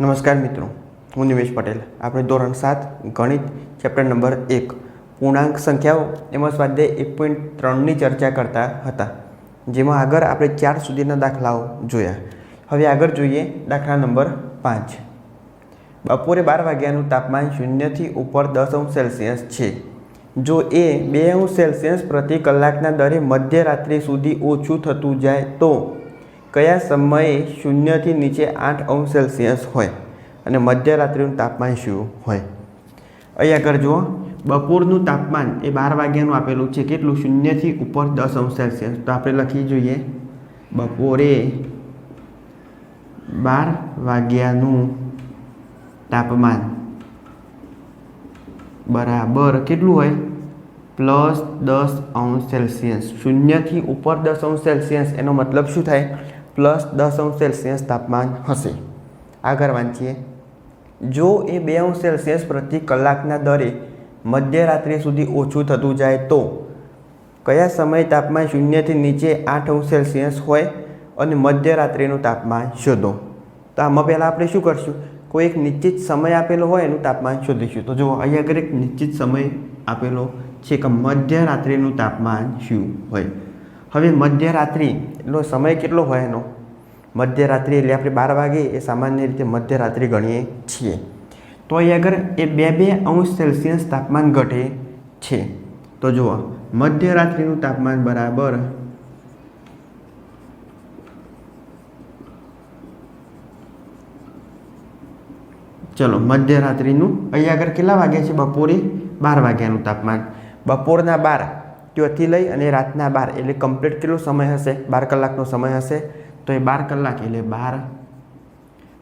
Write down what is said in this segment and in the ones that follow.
નમસ્કાર મિત્રો, હું નિમેશ પટેલ. આપણે ધોરણ સાત, ગણિત, ચેપ્ટર નંબર એક, પૂર્ણાંક સંખ્યાઓ એમાં સ્વાધ્યાય એક પોઈન્ટ ત્રણની ચર્ચા કરતા હતા, જેમાં આગળ આપણે ચાર સુધીના દાખલાઓ જોયા. હવે આગળ જોઈએ દાખલા નંબર પાંચ. બપોરે બાર વાગ્યાનું તાપમાન શૂન્યથી ઉપર દસ અંશ સેલ્સિયસ છે. જો એ બે અંશ સેલ્સિયસ પ્રતિ કલાકના દરે મધ્યરાત્રિ સુધી ઓછું થતું જાય તો કયા સમયે શૂન્યથી નીચે આઠ અંશ સેલ્સિયસ હોય અને મધ્યરાત્રિનું તાપમાન શું હોય? અહીં આગળ જુઓ. બપોરનું તાપમાન એ બાર વાગ્યાનું આપેલું છે. કેટલું? શૂન્યથી ઉપર દસ અંશ સેલ્સિયસ. તો આપણે લખી જોઈએ. બપોરે બાર વાગ્યાનું તાપમાન બરાબર કેટલું હોય? પ્લસ દસ અંશ સેલ્સિયસ. શૂન્યથી ઉપર દસ અંશ સેલ્સિયસ. એનો મતલબ શું થાય? પ્લસ દસ અંશ સેલ્સિયસ તાપમાન હશે. આગળ વાંચીએ. જો એ બે અંશ સેલ્સિયસ પ્રતિ કલાકના દરે મધ્યરાત્રિ સુધી ઓછું થતું જાય તો કયા સમયે તાપમાન શૂન્યથી નીચે આઠ અંશ સેલ્સિયસ હોય અને મધ્યરાત્રિનું તાપમાન શોધો? તો આમાં પહેલાં આપણે શું કરશું? કોઈ એક નિશ્ચિત સમય આપેલો હોય એનું તાપમાન શોધીશું. તો જો અહીંયા આગળ એક નિશ્ચિત સમય આપેલો છે કે મધ્યરાત્રિનું તાપમાન શું હોય? હવે મધ્યરાત્રિ, એટલો સમય કેટલો હોય એનો? મધ્યરાત્રિ એટલે આપણે બાર વાગે એ સામાન્ય રીતે મધ્યરાત્રિ ગણીએ છીએ. તો અહીં આગળ એ બે બે અંશ સેલ્સિયસ તાપમાન ઘટે છે, તો જુઓ, મધ્યરાત્રિનું તાપમાન બરાબર ચલો, મધ્યરાત્રિનું અહીં આગળ કેટલા વાગ્યા છે? બપોરે બાર વાગ્યાનું તાપમાન. બપોરના બાર ત્યાંથી લઈ અને રાતના બાર, એટલે કમ્પ્લીટ કેટલો સમય હશે? બાર કલાકનો સમય હશે? તો એ બાર કલાક, એટલે બાર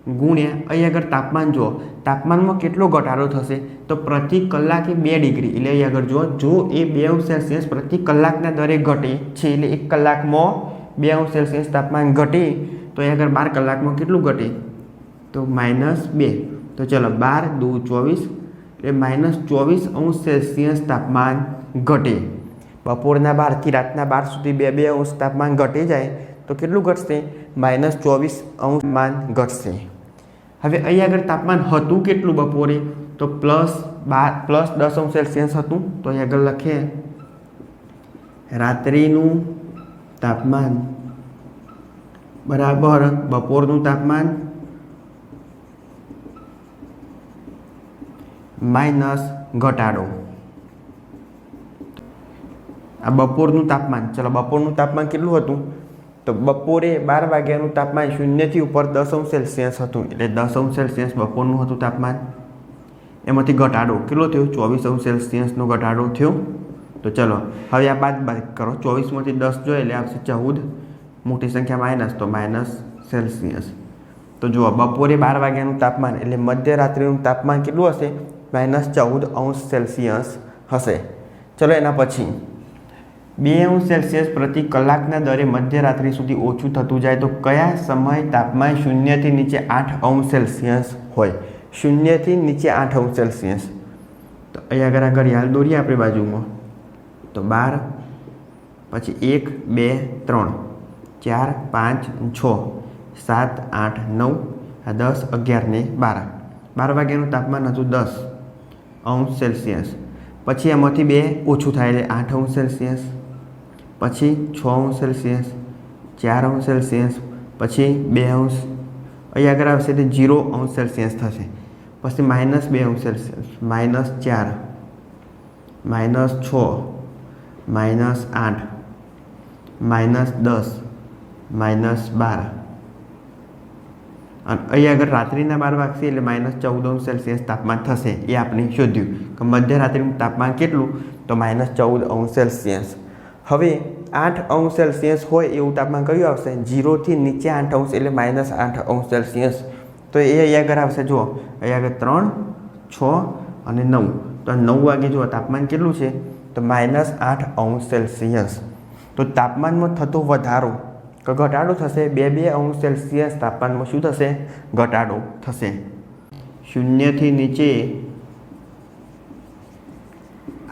ગુણ્યા, અહીં આગળ તાપમાન જુઓ. તાપમાનમાં કેટલો ઘટાડો થશે? તો પ્રતિ કલાકે બે ડિગ્રી. એટલે અહીં આગળ જુઓ, જો એ બે અંશ સેલ્સિયસ પ્રતિ કલાકના દરે ઘટે, છે એટલે એક કલાકમાં બે અંશ સેલ્સિયસ તાપમાન ઘટે, તો અહીં આગળ બાર કલાકમાં કેટલું ઘટે? તો માઇનસ બે. તો ચલો, બાર, દુ, ચોવીસ. એટલે માઇનસ ચોવીસ અંશ સેલ્સિયસ તાપમાન ઘટે. બપોરના બારથી રાતના બાર સુધી બે બે અંશ તાપમાન ઘટી જાય તો કેટલું ઘટશે? માઇનસ ચોવીસ અંશ માન ઘટશે. હવે અહીં આગળ તાપમાન હતું કેટલું બપોરે? તો પ્લસ બાર પ્લસ દસ અંશ સેલ્સિયસ હતું. તો અહીં આગળ લખીએ. રાત્રિનું તાપમાન બરાબર બપોરનું તાપમાન માઇનસ ઘટાડો. આ બપોરનું તાપમાન, ચલો બપોરનું તાપમાન કેટલું હતું? તો બપોરે બાર વાગ્યાનું તાપમાન શૂન્યથી ઉપર દસ અંશ સેલ્સિયસ હતું, એટલે દસ અંશ સેલ્સિયસ બપોરનું હતું તાપમાન. એમાંથી ઘટાડો કેટલો થયો? ચોવીસ અંશ સેલ્સિયસનો ઘટાડો થયો. તો ચલો, હવે આ બાદ બાદ કરો. ચોવીસમાંથી દસ જો, એટલે આવશે ચૌદ. મોટી સંખ્યા માઇનસ તો માઇનસ સેલ્સિયસ. તો જુઓ, બપોરે બાર વાગ્યાનું તાપમાન, એટલે મધ્યરાત્રિનું તાપમાન કેટલું હશે? માઇનસ ચૌદ અંશ સેલ્સિયસ હશે. ચલો એના પછી. બે અંશ સેલ્સિયસ પ્રતિ કલાકના દરે મધ્યરાત્રિ સુધી ઓછું થતું જાય તો કયા સમય તાપમાન શૂન્યથી નીચે આઠ અંશ સેલ્સિયસ હોય? શૂન્યથી નીચે આઠ અંશ સેલ્સિયસ. તો અહીં આગળ આગળ યાદ દોરીએ આપણે બાજુમાં. તો બાર, પછી એક, બે, ત્રણ, ચાર, પાંચ, છ, સાત, આઠ, નવ, આ દસ, અગિયાર ને બાર. બાર વાગ્યાનું તાપમાન હતું દસ અંશ સેલ્સિયસ. પછી એમાંથી બે ઓછું થાય એટલે આઠ અંશ સેલ્સિયસ. પછી છ અંશ સેલ્સિયસ, ચાર અંશ સેલ્સિયસ, પછી બે અંશ. અહીં આગળ આવશે એટલે જીરો અંશ સેલ્સિયસ થશે. પછી માઇનસ બે અંશ સેલ્સિયસ, માઇનસ ચાર, માઇનસ છ, માઇનસ આઠ, માઇનસ દસ, માઇનસ બાર. અને અહીં આગળ રાત્રિના બાર વાગશે એટલે માઇનસ ચૌદ અંશ સેલ્સિયસ તાપમાન થશે, એ આપણે શોધ્યું. કે મધ્યરાત્રિનું તાપમાન કેટલું? તો માઇનસ ચૌદ અંશ સેલ્સિયસ. હવે આઠ અંશ સેલ્સિયસ હોય એવું તાપમાન કયું આવશે. જીરોથી નીચે આઠ અંશ એટલે માઇનસ આઠ અંશ સેલ્સિયસ. તો એ અહીંયા આગળ આવશે. જુઓ, અહીંયા આગળ ત્રણ, છ અને નવ. તો નવ વાગે જુઓ, તાપમાન કેટલું છે? તો માઇનસ આઠ અંશ સેલ્સિયસ. તો તાપમાનમાં થતો વધારો, કે ઘટાડો થશે? બે બે અંશ સેલ્સિયસ તાપમાનમાં શું થશે? ઘટાડો થશે. શૂન્યથી નીચે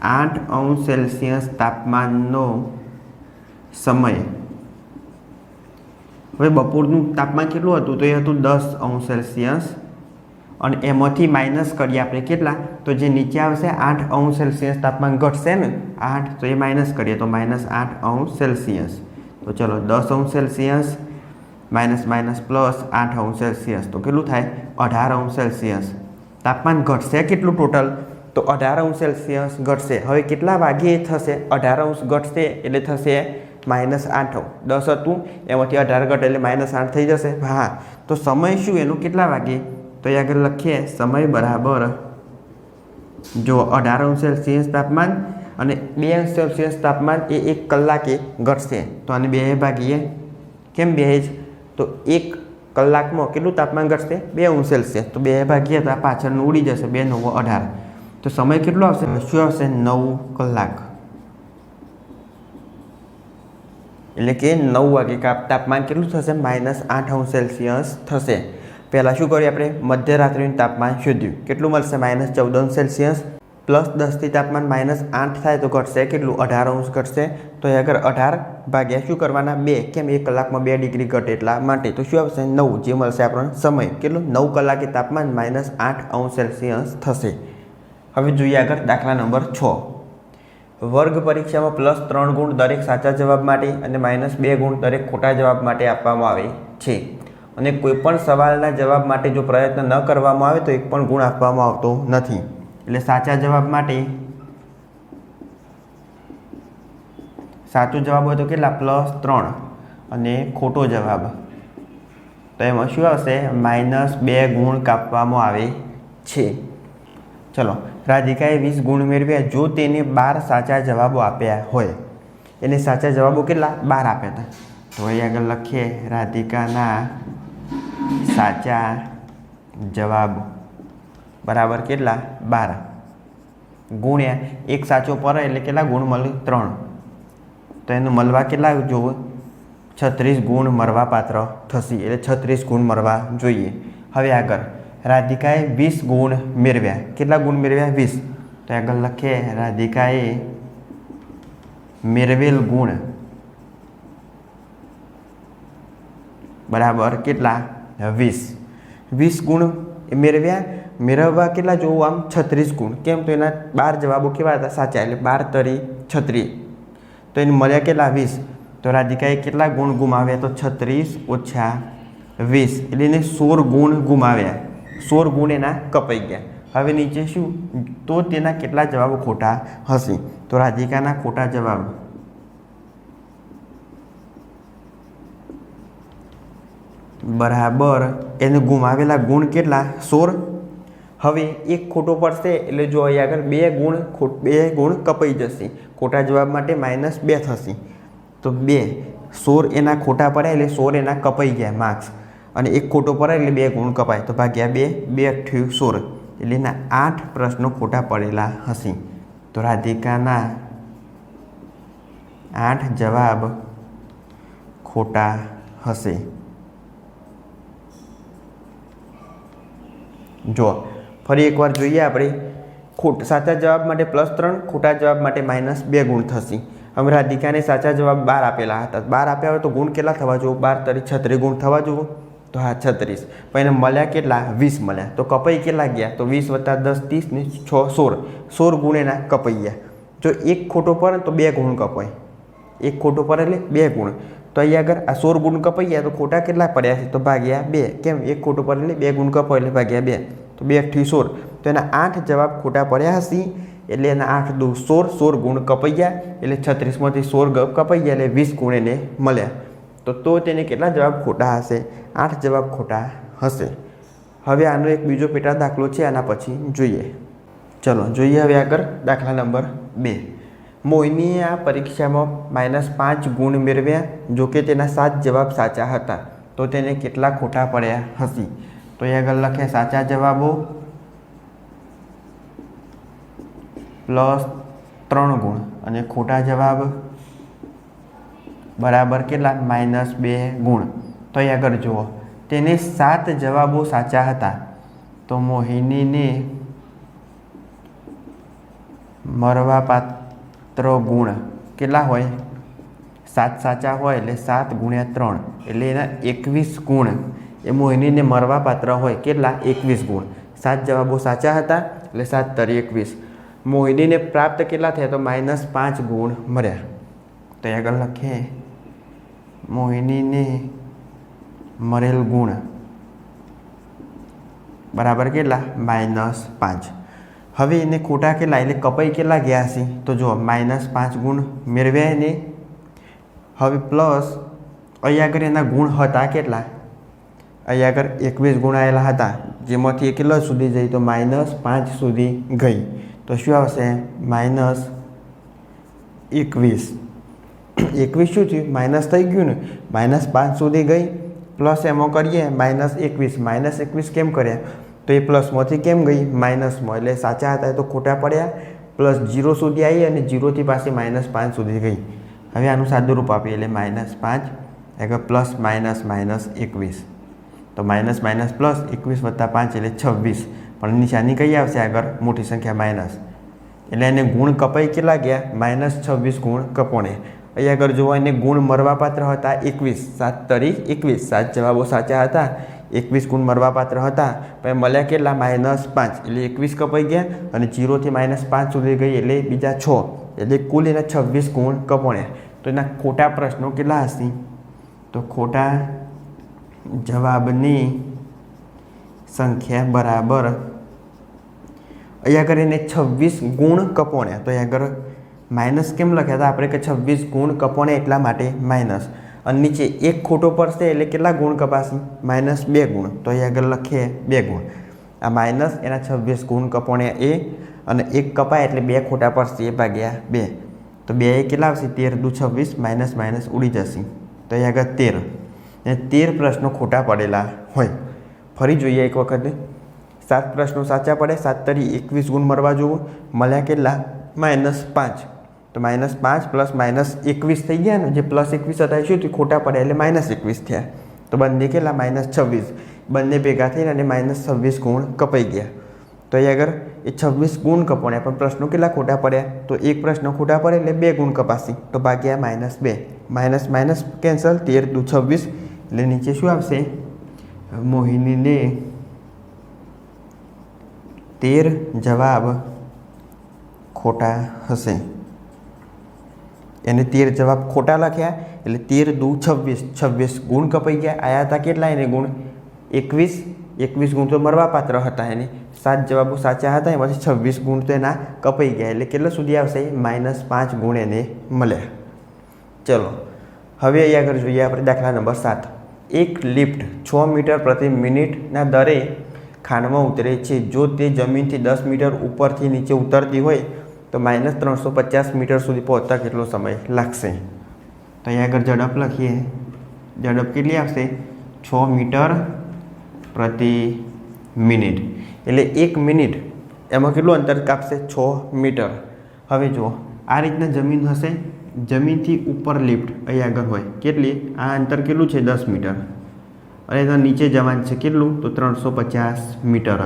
આઠ અંશ સેલ્સિયસ તાપમાનનો સમય. હવે બપોરનું તાપમાન કેટલું હતું? તો એ હતું દસ અંશ સેલ્સિયસ. અને એમાંથી માઇનસ કરીએ આપણે કેટલા? તો જે નીચે આવશે આઠ અંશ સેલ્સિયસ તાપમાન ઘટશે ને, આઠ, તો એ માઇનસ કરીએ તો માઇનસ આઠ અંશ સેલ્સિયસ. તો ચલો દસ અંશ સેલ્સિયસ, માઇનસ માઇનસ પ્લસ આઠ અંશ સેલ્સિયસ. તો કેટલું થાય? અઢાર અંશ સેલ્સિયસ. તાપમાન ઘટશે કેટલું ટોટલ? તો અઢાર અંશ સેલ્સિયસ ઘટશે. હવે કેટલા વાગ્યે થશે? અઢાર અંશ ઘટશે એટલે થશે માઇનસ આઠ દસ હતું, એમાંથી અઢાર ઘટે એટલે માઇનસ આઠ થઈ જશે. હા, તો સમય શું? એનું કેટલા વાગે તો એ આગળ લખીએ. સમય બરાબર. જો અઢાર અંશ સેલ્સિયસ તાપમાન અને બે અંશ સેલ્સિયસ તાપમાન એ એક કલાકે ઘટશે. તો આને બે ભાગીએ. કેમ બે તો એક કલાકમાં કેટલું તાપમાન ઘટશે? બે અંશ સેલ્સિયસ તો બે ભાગીએ તો આ પાછળનું ઉડી જશે. બે નવો અઢાર. તો સમય કેટલો આવશે? શું આવશે? નવ કલાક. એટલે કે નવ વાગે તાપમાન કેટલું થશે? માઇનસ આઠ અંશ સેલ્સિયસ થશે. પહેલાં શું કર્યું આપણે? મધ્યરાત્રિનું તાપમાન શોધ્યું. કેટલું મળશે? માઇનસ ચૌદ અંશ સેલ્સિયસ. પ્લસ દસથી તાપમાન માઇનસ આઠ થાય તો ઘટશે કેટલું? અઢાર અંશ ઘટશે. તો એ આગળ અઢાર ભાગ્યા શું કરવાના? બે. કેમ? એક કલાકમાં બે ડિગ્રી ઘટે એટલા માટે. તો શું આવશે? નવ. જે મળશે આપણને સમય. કેટલું? નવ કલાકે તાપમાન માઇનસ આઠ અંશ સેલ્સિયસ થશે. હવે જોઈએ આગળ દાખલા નંબર છ. વર્ગ પરીક્ષામાં પ્લસ ત્રણ ગુણ દરેક સાચા જવાબ માટે અને માઇનસ બે ગુણ દરેક ખોટા જવાબ માટે આપવામાં આવે છે. અને કોઈપણ સવાલના જવાબ માટે જો પ્રયત્ન ન કરવામાં આવે તો એક પણ ગુણ આપવામાં આવતો નથી. એટલે સાચા જવાબ માટે સાચો જવાબ હોય તો કેટલા? પ્લસ ત્રણ અને ખોટો જવાબ. તો એમાં શું આવશે? માઇનસ બે ગુણ કાપવામાં આવે છે. ચલો, રાધિકાએ વીસ ગુણ મેળવ્યા જો તેને બાર સાચા જવાબો આપ્યા હોય. એને સાચા જવાબો કેટલા? બાર આપ્યા હતા. તો અહીં આગળ લખીએ, રાધિકાના સાચા જવાબ બરાબર કેટલા? બાર. ગુણ્યા, એક સાચો પર એટલે કેટલા ગુણ મળે? ત્રણ. તો એનું મળવા કેટલા જોવો? છત્રીસ ગુણ મળવા પાત્ર થશે. એટલે છત્રીસ ગુણ મળવા જોઈએ. હવે આગળ. રાધિકાએ વીસ ગુણ મેળવ્યા. કેટલા ગુણ મેળવ્યા? વીસ. તો આગળ લખીએ. રાધિકાએ મેળવેલ ગુણ. બરાબર કેટલા? વીસ. વીસ ગુણ મેળવ્યા. મેળવવા કેટલા જોવું આમ? છત્રીસ ગુણ. કેમ? તો એના બાર જવાબો કેવા હતા? સાચા. એટલે બાર તરી છત્રીસ તો એને મળ્યા કેટલા? વીસ. તો રાધિકાએ કેટલા ગુણ ગુમાવ્યા? તો છત્રીસ ઓછા વીસ. એટલે એને સોળ ગુણ ગુમાવ્યા. સોળ ગુણ એના કપાઈ ગયા. હવે નીચે શું? તો તેના કેટલા જવાબો ખોટા હશે? તો રાધિકાના ખોટા જવાબ. બરાબર. એને ગુમાવેલા ગુણ કેટલા? સોળ હવે એક ખોટો પડશે એટલે જો અહીં આગળ બે ગુણ બે ગુણ કપાઈ જશે. ખોટા જવાબ માટે માઇનસ બે થશે. તો બે. સોર એના ખોટા પડ્યા એટલે સોર એના કપાઈ ગયા માર્ક્સ અને એક ખોટો પડે એટલે બે ગુણ કપાય. તો ભાગ્યા બે બે અઠ્યું સોળ. એટલે એના આઠ પ્રશ્નો ખોટા પડેલા હશે. તો રાધિકાના આઠ જવાબ ખોટા હશે. જો ફરી એકવાર જોઈએ આપણે. ખોટ, સાચા જવાબ માટે પ્લસ ત્રણ, ખોટા જવાબ માટે માઇનસ બે ગુણ થશે. હવે રાધિકાને સાચા જવાબ બાર આપેલા હતા. બાર આપ્યા હોય તો ગુણ કેટલા થવા જુઓ બાર તરી છત્રી ગુણ થવા જુઓ તો હા, છત્રીસ. પણ એને મળ્યા કેટલા? વીસ મળ્યા. તો કપાઈ કેટલા ગયા? તો વીસ વત્તા દસ, ત્રીસ ને છ, સોળ. સોળ ગુણેના કપાઈ ગયા. જો એક ખોટો પડે તો બે ગુણ કપાય. એક ખોટો પડે એટલે બે ગુણ. તો અહીંયા આગળ આ સોળ ગુણ કપાઈ ગયા તો ખોટા કેટલા પડ્યા છે? તો ભાગ્યા બે. કેમ? એક ખોટું પડે એટલે બે ગુણ કપાય એટલે ભાગ્યા બે. તો બે અઠ્ઠી સોળ. તો એના આઠ જવાબ ખોટા પડ્યા હશે. એટલે એના આઠ દુ સોળ. સોળ ગુણ કપાઈ ગયા. એટલે છત્રીસમાંથી સોળ કપાઈ ગયા એટલે વીસ ગુણ એને મળ્યા. તો તો તેને કેટલા જવાબ ખોટા હશે? આઠ જવાબ ખોટા હશે. હવે આનો એક બીજો પેટા દાખલો છે, આના પછી જોઈએ. ચલો, જોઈએ હવે આગળ દાખલા નંબર બે. મોહિનીએ આ પરીક્ષામાં માઇનસ પાંચ ગુણ મેળવ્યા જોકે તેના સાત જવાબ સાચા હતા. તો તેને કેટલા ખોટા પડ્યા હશે? તો એ આગળ લખે, સાચા જવાબો પ્લસ ત્રણ ગુણ. અને ખોટા જવાબ બરાબર કેટલા? માઇનસ બે ગુણ. તો એ આગળ જુઓ. તેને સાત જવાબો સાચા હતા. તો મોહિનીને મરવા પાત્ર ગુણ કેટલા હોય? સાત સાચા હોય એટલે સાત ગુણ્યા ત્રણ. એટલે એના એકવીસ ગુણ. એ મોહિનીને મરવા પાત્ર હોય કેટલા? એકવીસ ગુણ. સાત જવાબો સાચા હતા એટલે સાત તરી એકવીસ. મોહિનીને પ્રાપ્ત કેટલા થયા? તો માઇનસ પાંચ ગુણ મળ્યા. તો અહીં આગળ લખીએ. મોહિનીને મળેલ ગુણ. બરાબર કેટલા? માઇનસ પાંચ. હવે એને ખોટા કેટલા? એટલે કપાઈ કેટલા ગયા છે? તો જો માઇનસ પાંચ ગુણ મેળવ્યા એને. હવે પ્લસ અહીંયા આગળ એના ગુણ હતા કેટલા? અહીંયા આગળ એકવીસ ગુણ આવેલા હતા. જેમાંથી એ કેટલા સુધી જઈ તો માઇનસ પાંચ સુધી ગઈ. તો શું આવશે? માઇનસ એકવીસ. એકવીસ શું થયું? માઇનસ થઈ ગયું ને? માઇનસ પાંચ સુધી ગઈ. પ્લસ એમાં કરીએ, માઇનસ એકવીસ. માઇનસ એકવીસ કેમ કર્યા? તો એ પ્લસમાંથી કેમ ગઈ? માઇનસમાં. એટલે સાચા હતા તો ખોટા પડ્યા. પ્લસ જીરો સુધી આવી અને જીરોથી પાછી માઇનસ પાંચ સુધી ગઈ. હવે આનું સાદું રૂપ આપીએ. એટલે માઇનસ પાંચ આગળ પ્લસ માઇનસ માઇનસ એકવીસ. તો માઇનસ માઇનસ પ્લસ એકવીસ વત્તા પાંચ એટલે છવ્વીસ. પણ નિશાની કઈ આવશે આગળ? મોટી સંખ્યા માઇનસ. એટલે એને ગુણ કપાઈ કેટલા ગયા? માઇનસ છવ્વીસ ગુણ કપોણે. અહીંયા આગળ જોવા, એને ગુણ મરવાપાત્ર હતા. એકવીસ સાત તારીખ એકવીસ સાત જવાબો સાચા હતા. એકવીસ ગુણ મરવાપાત્ર હતા. પણ મળ્યા કેટલા? માઇનસ પાંચ. એટલે એકવીસ કપાઈ ગયા અને જીરોથી માઇનસ પાંચ સુધી ગઈ એટલે બીજા છ. એટલે કુલ એના છવ્વીસ ગુણ કપોણ્યા. તો એના ખોટા પ્રશ્નો કેટલા હશે? તો ખોટા જવાબની સંખ્યા બરાબર. અહીંયા આગળ એને છવ્વીસ ગુણ કપોણ્યા. તો અહીંયા આગળ માઇનસ કેમ લખ્યા હતા? આપણે કે છવ્વીસ ગુણ કપોણે એટલા માટે માઇનસ. અને નીચે એક ખોટો પડશે એટલે કેટલા ગુણ કપાશે? માઇનસ બે ગુણ. તો અહીં આગળ લખીએ બે ગુણ. આ માઇનસ એના છવ્વીસ ગુણ કપોણે એ અને એક કપાય એટલે બે ખોટા પડશે, એ ભાગ્યા બે. તો બે એ કેટલા આવશે? તેર. દુ છવ્વીસ, માઇનસ માઇનસ ઉડી જશે. તો અહીં આગળ તેર. અને તેર પ્રશ્નો ખોટા પડેલા હોય. ફરી જોઈએ એક વખત. સાત પ્રશ્નો સાચા પડે, સાત તરી એકવીસ ગુણ મળવા જુઓ મળ્યા કેટલા? માઇનસ પાંચ. તો માઇનસ પાંચ પ્લસ માઇનસ એકવીસ થઈ ગયા ને, જે પ્લસ એકવીસ હતા શું થયું? ખોટા પડ્યા એટલે માઇનસ એકવીસ થયા. તો બંને કેટલા? માઇનસ છવ્વીસ. બંને ભેગા થઈને અને માઇનસ છવ્વીસ ગુણ કપાઈ ગયા. તો અહીં આગળ એ છવ્વીસ ગુણ કપાણ્યા, પણ પ્રશ્નો કેટલા ખોટા પડ્યા? તો એક પ્રશ્ન ખોટા પડે એટલે બે ગુણ કપાસી તો ભાગ્યા માઇનસ બે. માઇનસ માઇનસ કેન્સલ, તેર દુ છવ્વીસ. એટલે નીચે શું આવશે? મોહિનીને તેર જવાબ ખોટા હશે. એને તેર જવાબ ખોટા લખ્યા, એટલે તેર દુ છવ્વીસ છવ્વીસ ગુણ કપાઈ ગયા. આયા હતા કેટલા એને ગુણ? એકવીસ. એકવીસ ગુણ તો મરવાપાત્ર હતા એને. સાત જવાબો સાચા હતા, એમાંથી છવ્વીસ ગુણ તો એના કપાઈ ગયા. એટલે કેટલા સુધી આવશે? માઇનસ પાંચ ગુણ એને મળ્યા ચલો, હવે અહીં આગળ જોઈએ આપણે દાખલા નંબર સાત. એક લિફ્ટ છ મીટર પ્રતિ મિનિટના દરે ખાંડમાં ઉતરે છે. જો તે જમીનથી દસ મીટર ઉપરથી નીચે ઉતરતી હોય તો માઇનસ ત્રણસો પચાસ મીટર સુધી પહોંચતા કેટલો સમય લાગશે? તો અહીંયા આગળ ઝડપ લખીએ. ઝડપ કેટલી આવશે? છ મીટર પ્રતિ મિનિટ. એટલે એક મિનિટ એમાં કેટલું અંતર કાપશે? છ મીટર. હવે જુઓ, આ રીતના જમીન હશે. જમીનથી ઉપર લિફ્ટ અહીં આગળ હોય. કેટલી? આ અંતર કેટલું છે? દસ મીટર. અને એના નીચે જવાનું છે કેટલું? તો ત્રણસો પચાસ મીટર.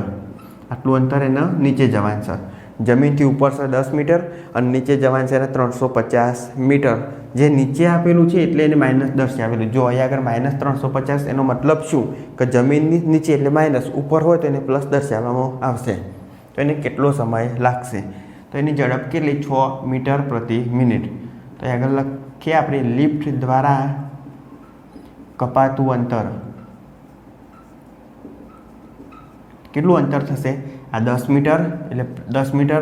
આટલું અંતર એના નીચે જવાનું છે. જમીનથી ઉપર છે દસ મીટર અને નીચે જવાનું છે ત્રણસો પચાસ મીટર. જે નીચે આપેલું છે એટલે એને માઇનસ દર્શાવેલું જો અહીંયા આગળ માઇનસ ત્રણસો પચાસ, એનો મતલબ શું? કે જમીનની નીચે એટલે માઇનસ ઉપર હોય તો એને પ્લસ દર્શાવવામાં આવશે. તો એને કેટલો સમય લાગશે? તો એની ઝડપ કેટલી? છ મીટર પ્રતિ મિનિટ. તો આગળ લખીએ આપણે લિફ્ટ દ્વારા કપાતું અંતર. કેટલું અંતર થશે? આ દસ મીટર એટલે દસ મીટર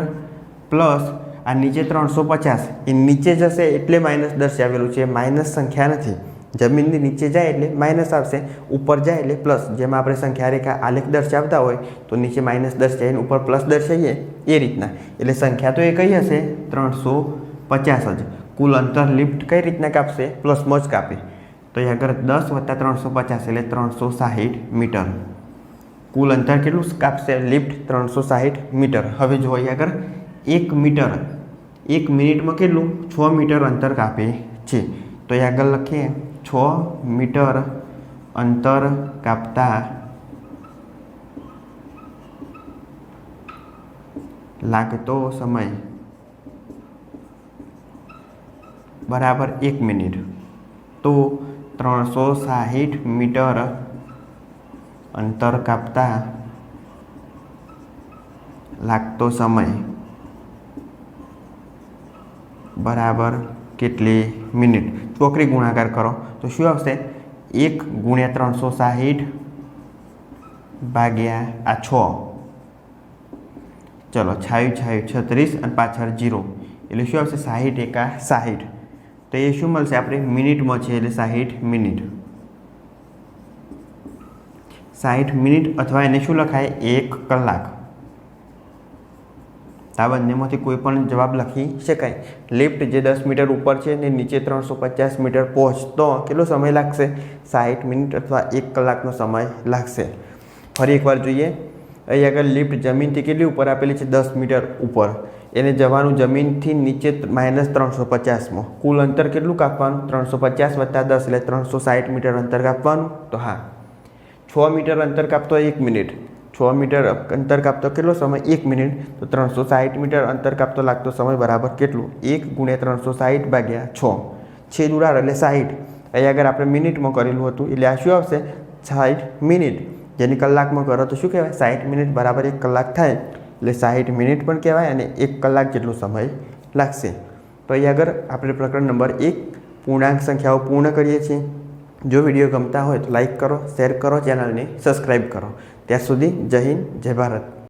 પ્લસ આ નીચે ત્રણસો પચાસ. એ નીચે જશે એટલે માઇનસ દર્શાવેલું છે. માઇનસ સંખ્યા નથી. જમીનની નીચે જાય એટલે માઇનસ આવશે. ઉપર જાય એટલે પ્લસ. જેમાં આપણે સંખ્યા રેખા આલેખ દર્શાવતા હોય તો નીચે માઇનસ દર્શાવીને ઉપર પ્લસ દર્શાવીએ એ રીતના. એટલે સંખ્યા તો એ કઈ હશે. ત્રણસો પચાસ જ. કુલ અંતર લિફ્ટ કઈ રીતના કાપશે? પ્લસમાં જ કાપે. તો એ આગળ દસ વત્તા ત્રણસો પચાસ એટલે ત્રણસો સાહીઠ મીટર. કુલ અંતર કેટલું? કાપશે લિફ્ટ ત્રણસો સાહીઠ મીટર. હવે જો આગળ. એક મીટર. એક મિનિટમાં કેટલું? છ મીટર અંતર કાપે છે. તો એ આગળ લખીએ. છ મીટર અંતર કાપતા લાગતો સમય બરાબર એક મિનિટ. તો ત્રણસો સાહીઠ મીટર અંતર કાપતા લાગતો સમય. બરાબર કેટલી મિનિટ? ચોકરી ગુણાકાર કરો, તો શું આવશે? એક ગુણ્યા ત્રણસો સાહીઠ ભાગ્યા આ છ. ચલો, છાયું છાયું, છત્રીસ અને પાછળ જીરો. એટલે શું આવશે? સાહીઠ એકા સાહીઠ. તો એ શું મળશે? આપણે મિનિટમાં છે એટલે સાહીઠ મિનિટ. સાહીઠ મિનિટ અથવા એને શું લખાય? એક કલાક. આ બંનેમાંથી કોઈ પણ જવાબ લખી શકાય. લિફ્ટ જે દસ મીટર ઉપર છે ને નીચે ત્રણસો પચાસ મીટર પહોંચતો કેટલો સમય લાગશે? સાઠ મિનિટ અથવા એક કલાકનો સમય લાગશે. ફરી એકવાર જોઈએ. અહીં આગળ લિફ્ટ જમીનથી કેટલી ઉપર આપેલી છે? દસ મીટર ઉપર. એને જવાનું જમીનથી નીચે માઇનસ ત્રણસો પચાસમાં. કુલ અંતર કેટલું કાપવાનું? ત્રણસો પચાસ વત્તા દસ એટલે ત્રણસો સાઠ મીટર અંતર કાપવાનું? તો હા. છ મીટર અંતર કાપતો એક મિનિટ. છ મીટર અંતર કાપતો કેટલો સમય? એક મિનિટ. તો ત્રણસો સાઠ મીટર અંતર કાપતો લાગતો સમય બરાબર કેટલું? એક ગુણ્યા ત્રણસો સાઠ ભાગ્યા છ. છેદ ઉડાડ એટલે સાઠ અહીં આગળ આપણે મિનિટમાં કરેલું હતું. એટલે આ શું આવશે? સાઠ મિનિટ. જેની કલાકમાં કરો તો શું કહેવાય? સાઠ મિનિટ બરાબર એક કલાક થાય. એટલે સાઠ મિનિટ પણ કહેવાય અને એક કલાક જેટલો સમય લાગશે. તો અહીં આગળ આપણે પ્રકરણ નંબર એક, પૂર્ણાંક સંખ્યાઓ પૂર્ણ કરીએ છીએ. જો વીડિયો ગમતા હોય તો લાઈક કરો, શેર કરો, ચેનલને સબસ્ક્રાઈબ કરો. ત્યાં સુધી જય હિન્દ, જય ભારત.